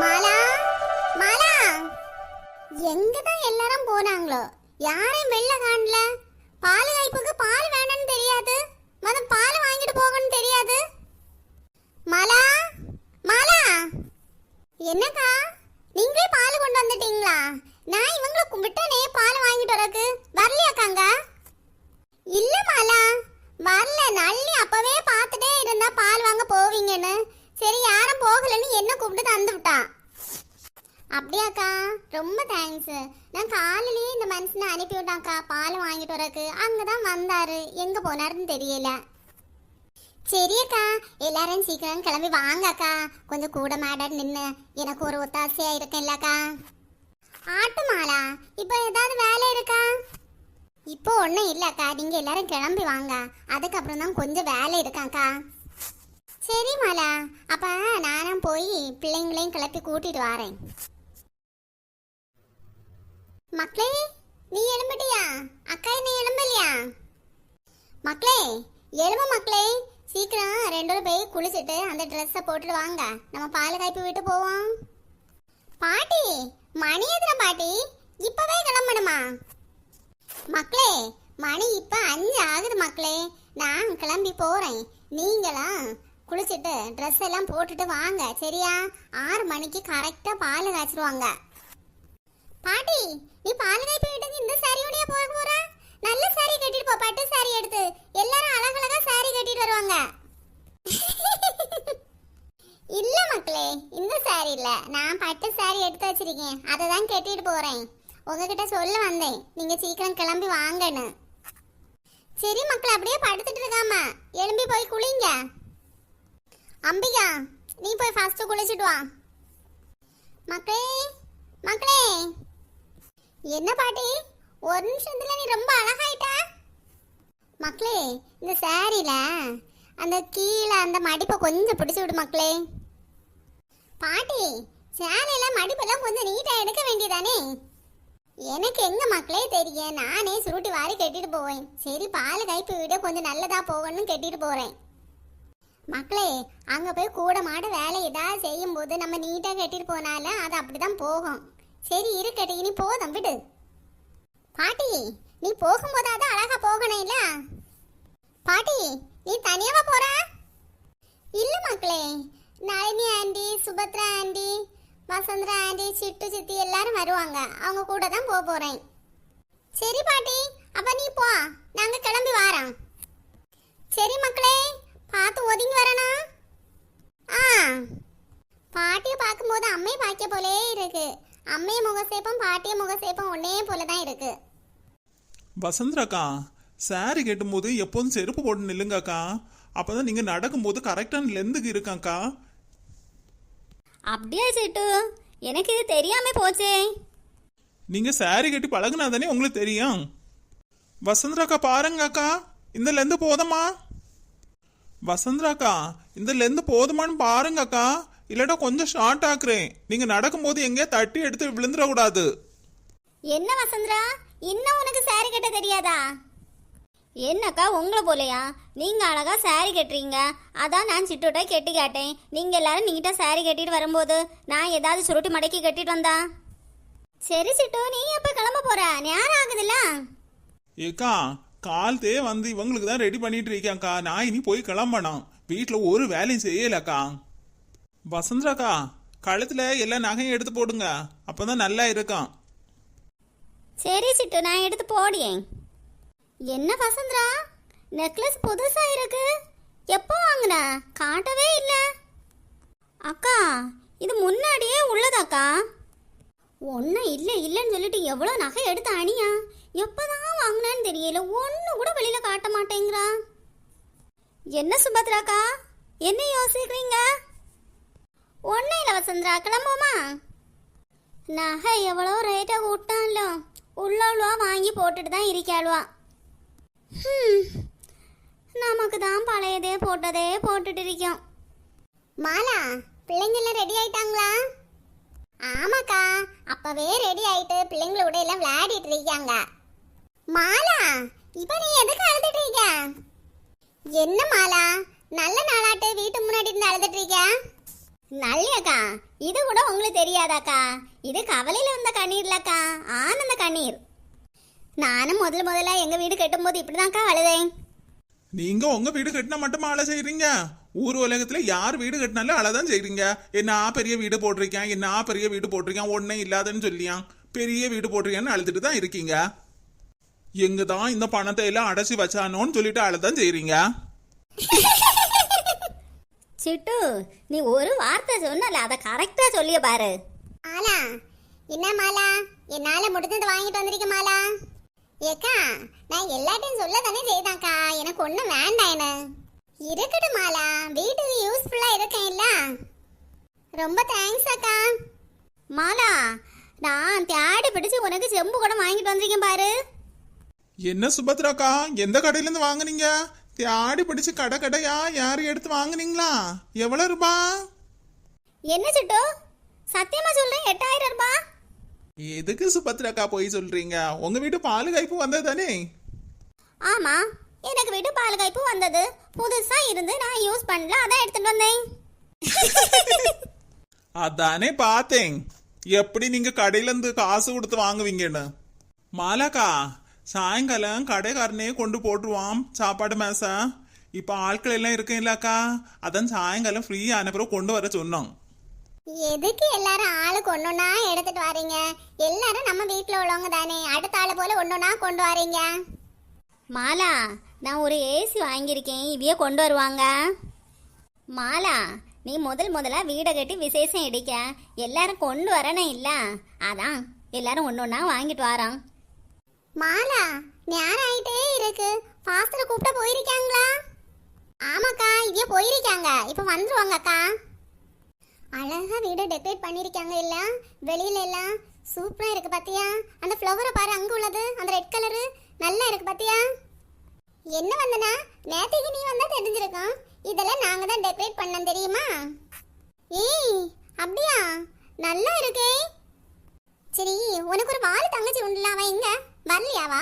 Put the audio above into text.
மாலா? மாலா? எங்க தான் எல்லாரும் போனாங்களோ? யாரையும் வெளில காணல. பால் காய்ப்புக்கு பால் வேணும்னு தெரியாது. மதம் பால் வாங்கிட்டு போகணும்னு தெரியாது. மாலா? மாலா? என்னக்கா? நீங்களே பால் கொண்டு வந்துட்டீங்களா? நான் இவங்களை கும்பிட்டனே பால் வாங்கிட்டு வரக்கு. வரலையாக்காங்க இல்ல மாலா. வரல. நல்லி அப்பவே பார்த்துட்டே இருந்தா பால் வாங்க போவீங்கன்னு. சரி யாரும் போகலன்னு என்ன கூப்பிட்டு தந்து விட்டான் அப்படியாக்கா ரொம்ப தேங்க்ஸ் நான் காலையிலேயே இந்த மனுஷனை அனுப்பி விட்டாக்கா பால் வாங்கிட்டு வரக்கு. அங்கதான் வந்தாரு. எங்கே போனாருன்னு தெரியல. சரியக்கா எல்லாரும் சீக்கிரம் கிளம்பி வாங்கக்கா கொஞ்சம் கூட மாட நின்று எனக்கு ஒரு ஒத்தாசையாக இருக்கேன்லக்கா ஆட்டு மாலா இப்போ ஏதாவது வேலை இருக்கா? இப்போ ஒன்றும் இல்லைக்கா நீங்கள் எல்லாரும் கிளம்பி வாங்க. அதுக்கப்புறம் தான் கொஞ்சம் வேலை இருக்காக்கா சரி மாலா. அப்போ நானும் போய் பிள்ளைங்களையும் கிளப்பி கூட்டிட்டு வரேன். மக்களே நீ எழும்பிட்டியா? அக்கா நீ எழும்பலையா? மக்களே எழும்பு மக்களே. சீக்கிரம் ரெண்டு பேரும் போய் குளிச்சுட்டு அந்த ட்ரெஸ்ஸை போட்டுட்டு வாங்க. நம்ம பால் காய்ப்பு விட்டு போவோம். பாட்டி மணி எத்தனை பாட்டி? இப்பவே கிளம்பணுமா? மக்களே மணி இப்போ அஞ்சு ஆகுது மக்களே. நான் கிளம்பி போகிறேன் நீங்களாம் குளிச்சுட்டு ட்ரெஸ் எல்லாம் போட்டுட்டு வாங்க. சரியா? ஆறு மணிக்கு கரெக்டாக பால் காய்ச்சிருவாங்க. பாட்டி நீ பால் போயிட்டு வீட்டுக்கு இந்த சாரியோடய போக போறா? நல்ல சாரி கட்டிட்டு போ பட்டு சாரி எடுத்து. எல்லாரும் அழகழகா சாரி கட்டிட்டு வருவாங்க. இல்ல மக்களே இந்த சாரி இல்ல. நான் பட்டு சாரி எடுத்து வச்சிருக்கேன். அதை தான் கட்டிட்டு போறேன். உங்ககிட்ட சொல்ல வந்தேன். நீங்க சீக்கிரம் கிளம்பி வாங்கன்னு. சரி மக்கள் அப்படியே படுத்துட்டு இருக்காம எழும்பி போய் குளிங்க. அம்பிகா நீ போய் ஃபர்ஸ்ட் குளிச்சுட்டு வா. மக்களே மக்களே. என்ன பாட்டி? ஒரு நிமிஷத்துல நீ ரொம்ப அழகாயிட்ட? மக்களே இந்த சாரியில அந்த கீழே அந்த மடிப்பை கொஞ்சம் பிடிச்சி விடு மக்களே. பாட்டி சேலையில மடிப்பெல்லாம் கொஞ்சம் நீட்டா எடுக்க வேண்டியதானே? எனக்கு எங்க மக்களே தெரியும் நானே சுருட்டி வாரி கட்டிட்டு போவேன். சரி பால் கைப்பு விட கொஞ்சம் நல்லதா போகணும்னு கட்டிட்டு போறேன். மக்களே அங்க போய் கூட மாட வேலை ஏதாவது செய்யும் போது நம்ம நீட்டா கட்டிட்டு போனாலும் அது அப்படிதான் போகும். சரி இருக்கட்டு. இனி போதும் விடு. பாட்டி நீ போகும்போதாவது அழகா போகணும் இல்ல? பாட்டி நீ தனியாவா போற? இல்ல மக்களே Nalini aunty Subhadra aunty Vasanthara aunty Chittu சித்தி எல்லாரும் வருவாங்க. அவங்க கூட தான் போக போறேன். சரி பாட்டி அப்ப நீ போ. நாங்க கிளம்பி வாரோம். சரி மக்களே பார்த்து ஒதுங்கி வரணும். ஆ. பாட்டியை பார்க்கும்போது அம்மையை பார்க்க போலே இருக்கு. அம்மைய முகசேப்பம் பாட்டிய முகசேப்பம் ஒன்னே போல தான் இருக்கு. வசந்தராக்கா சாரி கட்டும்போது எப்போதும் செருப்பு போட்டு நில்லுங்கக்கா. அப்பதான் நீங்க நடக்கும்போது கரெக்டான லெந்துக்கு இருக்காக்கா அப்படியா சிட்டு? எனக்கு இது தெரியாம போச்சே. நீங்க சாரி கட்டி பழகுனா தானே உங்களுக்கு தெரியும். வசந்தராக்கா பாருங்கக்கா. இந்த லெந்து போதுமா? வசந்தராக்கா இந்த லெந்து போதுமான்னு பாருங்கக்கா. இல்லாட்டா கொஞ்சம் ஷார்ட் ஆக்குறேன். நீங்க நடக்கும்போது எங்கேயா தட்டி எடுத்து விழுந்துடக்கூடாது. என்ன வசந்தரா? இன்னும் உனக்கு சாரி கட்ட தெரியாதா? என்னக்கா உங்களை போலையா? நீங்க அழகா சாரி கட்டுறீங்க. அதான் நான் சிட்டுட்ட கெட்டி கேட்டேன். நீங்க எல்லாரும் நீட்டா சாரி கட்டிட்டு வரும்போது நான் ஏதாவது சுருட்டி மடக்கி கட்டிட்டு வந்தா? சரி சிட்டு நீ எப்ப கிளம்ப போற? நேரம் ஆகுதுல்ல? ஏக்கா காலத்தே வந்து இவங்களுக்கு தான் ரெடி பண்ணிட்டு இருக்கேன்க்கா. நான் இனி போய் கிளம்பணும். வீட்டில் ஒரு வேலையும் செய்யலக்கா. வசந்தராக்கா கழுத்துல எல்லா நகையும் எடுத்து போடுங்க. அப்பதான் நல்லா இருக்கும். சரி சிட்டு நான் எடுத்து போடியேன் என்ன வசந்தரா? நெக்லஸ் புதுசா இருக்கு. எப்போ வாங்கின? காட்டவே இல்ல. அக்கா இது முன்னாடியே உள்ளதாக்கா. ஒன்றும் இல்லை இல்லைன்னு சொல்லிட்டு எவ்வளோ நகை எடுத்து அணியா? எப்போதான் வாங்கினேன்னு தெரியல. ஒன்று கூட வெளியில காட்ட மாட்டேங்கிறா. என்ன சுபத்ராக்கா? என்ன யோசிக்கிறீங்க? ஒன்றும் இல்லை வசந்தரா கிளம்புமா நகை எவ்வளோ ரேட்டை விட்டான்ல உள்ளவளுவா வாங்கி போட்டுட்டு தான் இருக்காளுவா. நமக்கு தான் பழையதே போட்டதே போட்டுட்டு இருக்கோம். மாலா பிள்ளைங்கெல்லாம் ரெடி ஆயிட்டாங்களா? ஆமாக்கா அப்பவே ரெடி ஆயிட்டு பிள்ளைங்களோட எல்லாம் விளையாடிட்டு இருக்காங்க. மாலா இப்ப நீ எதுக்கு அழுதுட்டு இருக்க? என்ன மாலா நல்ல நாளாட்டு வீட்டு முன்னாடி இருந்து அழுதுட்டு இருக்க? நல்லியக்கா இது கூட உங்களுக்கு தெரியாதாக்கா? இது கவலையில வந்த கண்ணீர்லக்கா ஆனந்த கண்ணீர். நானும் முதல்ல முதல்ல எங்க வீடு கட்டும்போது இப்படிதான்க்கா அழுதேன். நீங்க உங்க வீடு கட்டினா மட்டுமா அழை செய்றீங்க? ஊர் உலகத்துல யார் வீடு கட்டினாலும் அழதான் செய்றீங்க. என்ன பெரிய வீடு போட்டிருக்கேன் என்ன பெரிய வீடு போட்டிருக்கேன் ஒன்னே இல்லாதன்னு சொல்லியான். பெரிய வீடு போட்டிருக்கேன்னு அழுதுட்டு தான் இருக்கீங்க. எங்க தான் இந்த பணத்தை எல்லாம் அடைச்சி வச்சானோன்னு சொல்லிட்டு அழதான் செய்றீங்க. சிட்டு நீ ஒரு வார்த்தை சொன்னல அதை கரெக்டா சொல்லிய பாரு. மாலா என்ன மாலா? என்னால முடிஞ்சது வாங்கிட்டு வந்திருக்க மாலா? ஏக்கா நான் எல்லாத்தையும் சொல்ல தானே செய்தாக்கா எனக்கு ஒண்ணும் வேண்டாம் என்ன. இருக்கட்டும் மாலா வீட்டுக்கு யூஸ்ஃபுல்லா இருக்கேன் இல்ல. ரொம்ப தேங்க்ஸ் அக்கா. மாலா நான் தேடி பிடிச்சு உனக்கு செம்பு கூட வாங்கிட்டு வந்திருக்கேன் பாரு. என்ன சுபத்ராக்கா எந்த கடையில இருந்து வாங்குனீங்க? தேடி பிடிச்சு கடை கடையா யாரு எடுத்து வாங்குனீங்களா? எவ்வளவு ரூபா? என்ன சிட்டு? சத்தியமா சொல்றேன் எட்டாயிரம் ரூபாய் எதுக்கு சுபத்ராக்கா போய் சொல்றீங்க? உங்க வீட்டு பால் கைப்பு வந்தது தானே? ஆமா எனக்கு வீட்டு பால் காய்ப்பு வந்தது. புதுசா இருந்து நான் யூஸ் பண்ணல அதான் எடுத்துட்டு வந்தேன். அதானே பார்த்தேன். எப்படி நீங்க கடையில இருந்து காசு கொடுத்து வாங்குவீங்கன்னு? மாலாக்கா சாயங்காலம் கடைக்காரனே கொண்டு போட்டுருவான். சாப்பாடு மேசா. இப்போ ஆட்கள் எல்லாம் இருக்கேன்லக்கா அதான் சாயங்காலம் ஃப்ரீ அனுப்புறம் கொண்டு வர சொன்னோம் எதுக்கு எல்லாரும் ஆளுக்கு ஒன்னொன்னா எடுத்துட்டு வரீங்க? எல்லாரும் நம்ம வீட்ல உள்ளவங்க தானே. அடுத்த ஆளு போல ஒன்னொன்னா கொண்டு வரீங்க? மாலா நான் ஒரு ஏசி வாங்கியிருக்கேன். இவையே கொண்டு வருவாங்க? மாலா நீ முதல் முதலா வீடை கட்டி விசேஷம் இடிக்க எல்லாரும் கொண்டு வரணும் இல்ல? அதான் எல்லாரும் ஒன்று ஒன்றா வாங்கிட்டு வாரான். மாலா நேரம் ஆயிட்டே இருக்கு. ஃபாஸ்டர் கூப்பிட்டா போயிருக்காங்களா? ஆமாக்கா இங்கே போயிருக்காங்க. இப்போ வந்துருவாங்கக்கா. அழகாக அழகா வீடு டெக்கரேட் பண்ணியிருக்காங்க இல்ல? வெளியில எல்லாம் சூப்பரா இருக்கு பாத்தியா? அந்த ஃப்ளவரை பாரு அங்க உள்ளது. அந்த ரெட் கலரு நல்லா இருக்கு பாத்தியா? என்ன வந்தனா? நேத்துக்கு நீ வந்தா தெரிஞ்சிருக்கும். இதெல்லாம் நாங்க தான் டெக்கரேட் பண்ணோம் தெரியுமா? ஏய் அப்படியா? நல்லா இருக்கே. சரி உனக்கு ஒரு வால் தங்கச்சி உண்டுல அவன் எங்க? வரலையாவா?